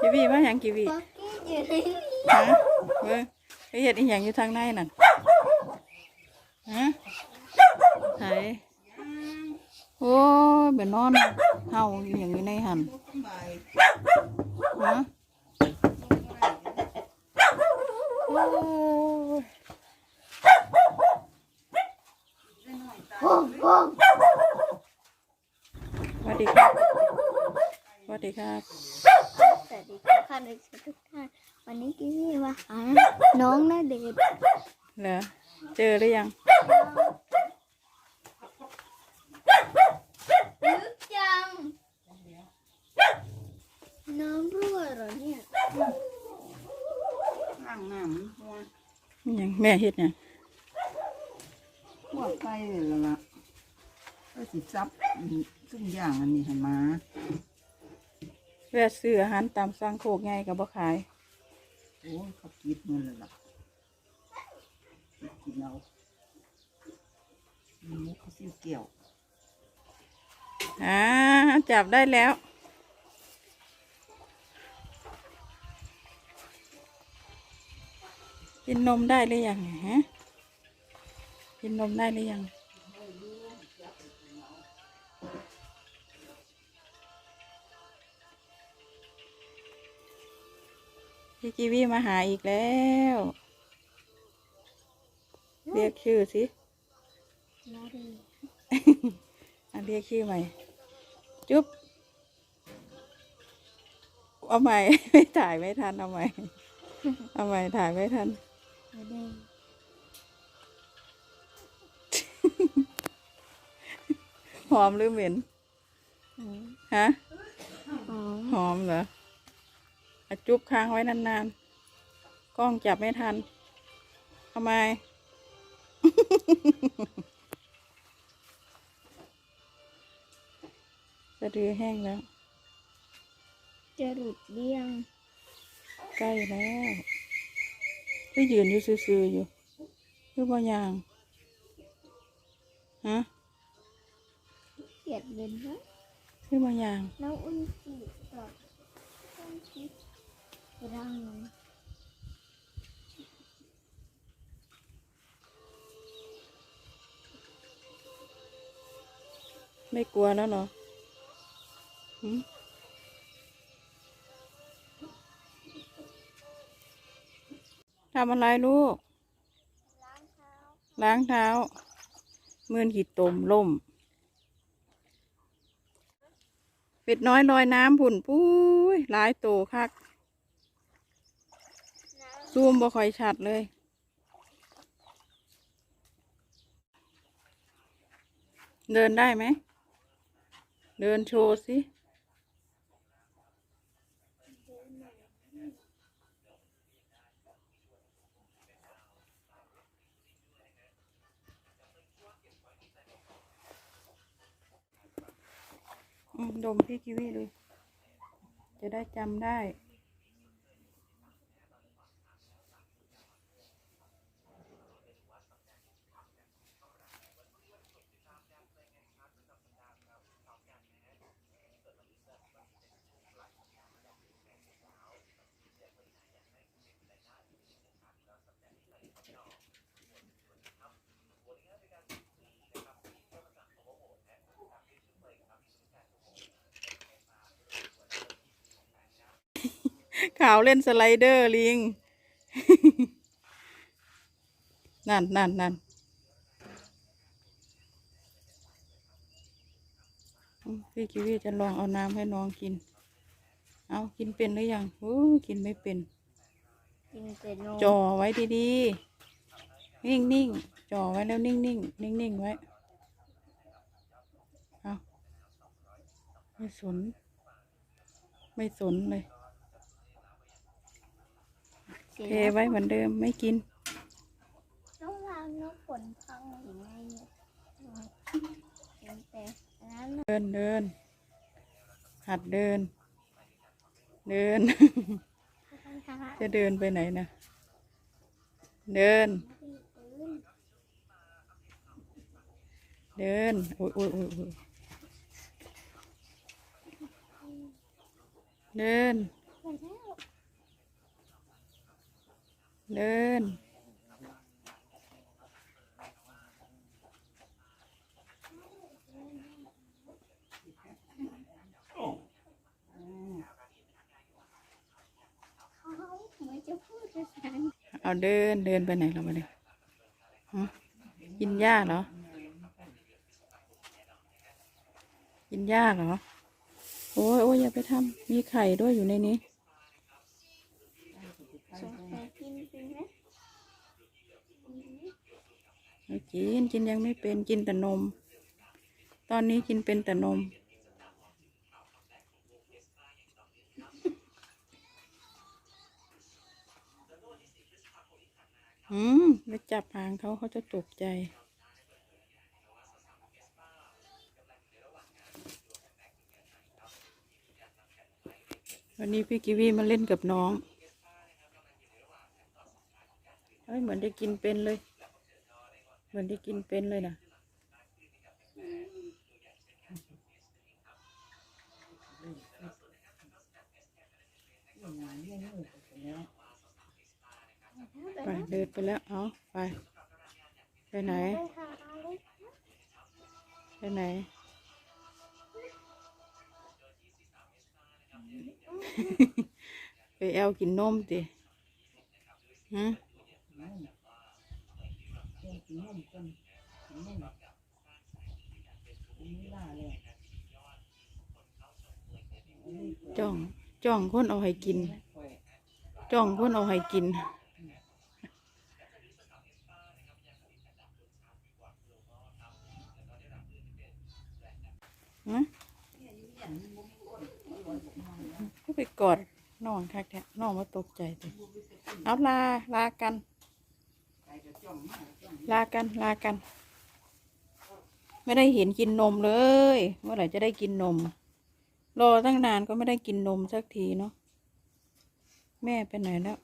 กีวีมาหยังกีวีป๊อกกี้อยู่ในนี้ฮะเว้ยไปเฮ็ดอีหยังอยู่ทางในนั่นฮะไหนโอ้ยเป็นนอนเฮาอยู่อย่างนี้ในหันฮะโอ้ยห้องห้องสวัสดีครับสวัสดีครับ สวัสดีค่ะค่ะทุกท่านวันนี้กี้มี่มาหาน้องนาเดชเหรอเจอหรือยังลึกจังน้ำรั่วเหรอเนี่ยล้างน้ำหัวยังแม่เฮ็ดหยังหัวไก่เลยละก็สิซับซึ่งอย่างอันนี้ให้มา แวะซื้ออาหารตามสั่งโคกไงก็บ่ขาย โอ้ยเขากินมันเลยล่ะกินเอาหมูเขาซิวเกี่ยวอ่าจับได้แล้ว กินนมได้หรือยังฮะ กินนมได้หรือยัง กีวีมาหาอีกแล้ว เรียกชื่อสินาเดชน์อันเรียกชื่อใหม่ จุ๊บ เอาใหม่ ไม่ถ่ายไม่ทัน เอาใหม่ เอาใหม่ถ่ายไม่ทันนาเดชน์หอมหรือเหม็นอืมฮะอ๋อหอมเหรออะ จุ๊บค้างไว้นานๆ กล้องจับไม่ทันทำไม สะดือแห้งแล้ว จะหลุดเลี่ยง ใกล้แล้วก็ยืนอยู่ซื่อๆอยู่คือบ่ยางฮะเกลียดเลยนะคือบ่ยาง น้องอุ้นจีกับต้นชิด ร่างน้องไม่กลัวแล้วเหรอหึทำอะไรลูก ล้างเท้า ล้างเท้า มือนขีดตมล่ม เป็ดน้อยลอยน้ำผุ่นปุ้ยหลายโตคัก ซูมบ่ค่อยชัดเลย เดินได้ไหม เดินโชว์สิอืมดมพี่กิวีเลยจะได้จำได้ ขาวเล่นสไลเดอร์ลิง นั่นนั่นนั่นอืมพี่กิวีจะลองเอาน้ำให้น้องกิน เอากินเป็นหรือยังโอ้ยกินไม่เป็นำกินแต่นมจ่อไว้ดีๆ นิ่งนิ่งๆจ่อไว้แล้วนิ่งนิ่งนิ่งนิ่งๆไว้ เอาไม่สน ไม่สนเลย เสียเทไว้เหมือนเดิมไม่กินต้องล้างน้ำฝนพังหรือไงเนี่ยเห็นแต่อันนั้นน่ะเดินเดิน หัดเดิน เดินต้องทำจะเดินไปไหนนะ เดินที่พื้นเดิน โอ้ยโอ้ยโอ้ยโอ้ยเดินไปแล้ว เดินเอนจะพูดภาเอาเดินเดินไปไหนเราไปเลยกินหญ้าเหรอ กินหญ้าเหรอ โอ้ยโอ้ยอย่าไปทำมีไข่ด้วยอยู่ในนี้ไหม ไม่กินกินยังไม่เป็นกินแต่นม ตอนนี้กินเป็นแต่นม อืมไปจับหางเขาเขาจะตกใจวันนี้พี่กิวีมาเล่นกับน้อง เฮ้ย เหมือนได้กินเป็นเลย เหมือนได้กินเป็นเลยนะไปเดินไปแล้วเอาไป ไปไหน ไปหาอะไรไปไหนไปแอลกินนมติฮะ กินนมกันกินนมกินไม่ได้เลยจ้องจ้องคนเอาให้กิน จ้องคนเอาให้กินฮะก็ไปกอดน้องคักแท้น้องมาตกใจติเอาลาลากัน ลากันลากัน ไม่ได้เห็นกินนมเลย เมื่อไหร่จะได้กินนม รอตั้งนานก็ไม่ได้กินนมสักทีเนาะแม่ไปไหนแล้ว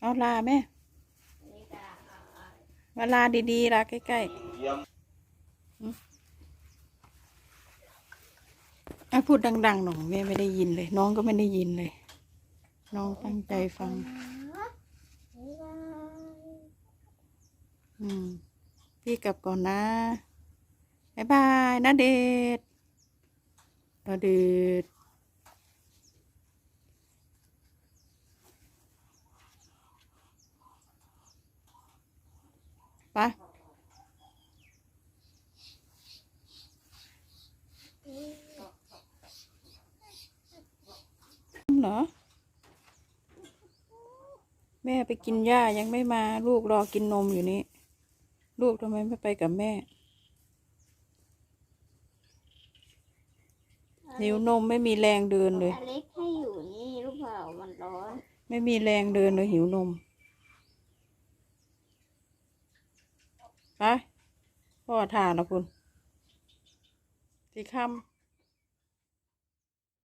เอาลาแม่เอามาลาดีๆลาใกล้ๆอืมอะ พูดดังๆหน่อยแม่ไม่ได้ยินเลย น้องก็ไม่ได้ยินเลย น้องตั้งใจฟัง อืม พี่กลับก่อนนะบ๊ายบายนะเดชนะเดชไป เหรอ แม่ไปกินหญ้ายังไม่มาลูกรอกินนมอยู่นี่ ลูกทำไมไม่ไปกับแม่หิวนมไม่มีแรงเดินเลย อเล็กให้อยู่นี่หรือเปล่ามันร้อน ไม่มีแรงเดินเลยหิวนมไปพ่อทานนะคุณสีคำ